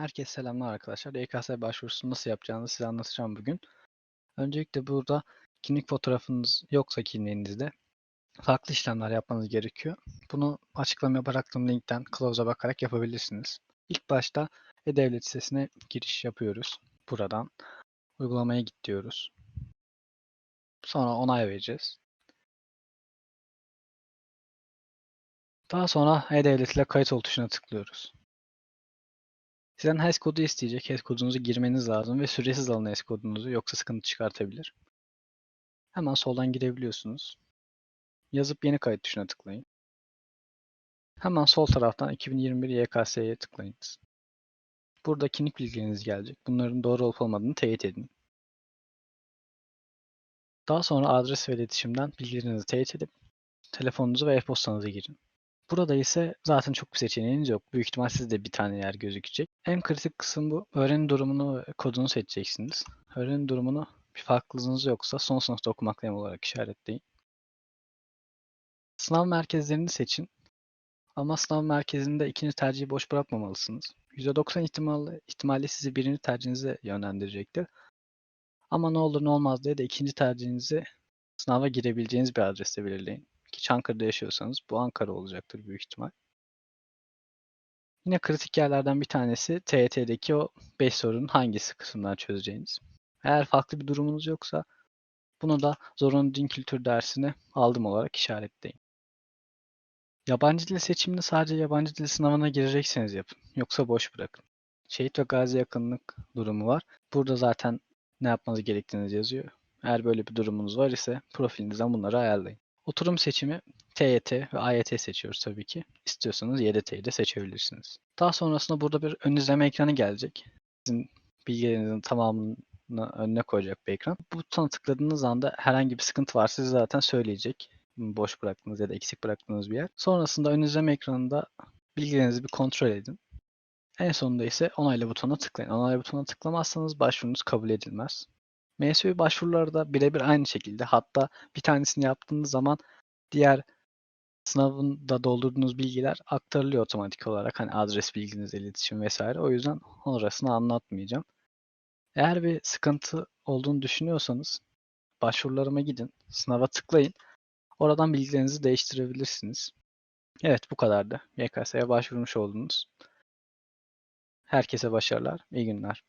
Herkese selamlar arkadaşlar. YKS başvurusunu nasıl yapacağınızı size anlatacağım bugün. Öncelikle burada kimlik fotoğrafınız yoksa kimliğinizde farklı işlemler yapmanız gerekiyor. Bunu açıklamaya bıraktığım linkten kılavuza bakarak yapabilirsiniz. İlk başta E-Devlet sitesine giriş yapıyoruz. Buradan uygulamaya git diyoruz. Sonra onay vereceğiz. Daha sonra E-Devlet ile kayıt ol tuşuna tıklıyoruz. Sizden HES kodu isteyecek. HES kodunuzu girmeniz lazım ve süresiz alın HES kodunuzu yoksa sıkıntı çıkartabilir. Hemen soldan girebiliyorsunuz. Yazıp yeni kayıt tuşuna tıklayın. Hemen sol taraftan 2021 YKS'ye tıklayınız. Burada kimlik bilgileriniz gelecek. Bunların doğru olup olmadığını teyit edin. Daha sonra adres ve iletişimden bilgilerinizi teyit edip telefonunuzu ve e-postanızı girin. Burada ise zaten çok bir seçeneğiniz yok. Büyük ihtimal sizde bir tane yer gözükecek. En kritik kısım bu. Öğrenim durumunu kodunu seçeceksiniz. Öğrenim durumunu bir farklılığınız yoksa son sınıfta okumaktayım olarak işaretleyin. Sınav merkezlerini seçin. Ama sınav merkezinde ikinci tercihi boş bırakmamalısınız. %90 ihtimalle, ihtimalle sizi birinci tercihinize yönlendirecektir. Ama ne olur ne olmaz diye de ikinci tercihinizi sınava girebileceğiniz bir adreste belirleyin. Ki Çankırı'da yaşıyorsanız bu Ankara olacaktır büyük ihtimal. Yine kritik yerlerden bir tanesi TYT'deki o 5 sorunun hangisi kısmından çözeceğiniz. Eğer farklı bir durumunuz yoksa bunu da zorunlu din kültür dersini aldım olarak işaretleyin. Yabancı dil seçimini sadece yabancı dil sınavına girecekseniz yapın. Yoksa boş bırakın. Şehit ve gazi yakınlık durumu var. Burada zaten ne yapmanız gerektiğini yazıyor. Eğer böyle bir durumunuz var ise profilinizden bunları ayarlayın. Oturum seçimi TYT ve AYT seçiyoruz tabii ki. İstiyorsanız YDT'yi de seçebilirsiniz. Daha sonrasında burada bir ön izleme ekranı gelecek. Sizin bilgilerinizin tamamını önüne koyacak bir ekran. Bu butona tıkladığınız anda herhangi bir sıkıntı varsa size zaten söyleyecek. Boş bıraktığınız ya da eksik bıraktığınız bir yer. Sonrasında ön izleme ekranında bilgilerinizi bir kontrol edin. En sonunda ise onayla butonuna tıklayın. Onayla butonuna tıklamazsanız başvurunuz kabul edilmez. MSU başvuruları da birebir aynı şekilde. Hatta bir tanesini yaptığınız zaman diğer sınavında doldurduğunuz bilgiler aktarılıyor otomatik olarak. Hani adres bilginiz, iletişim vesaire. O yüzden orasını anlatmayacağım. Eğer bir sıkıntı olduğunu düşünüyorsanız başvurularıma gidin, sınava tıklayın. Oradan bilgilerinizi değiştirebilirsiniz. Evet bu kadardı. YKS'ye başvurmuş oldunuz. Herkese başarılar, iyi günler.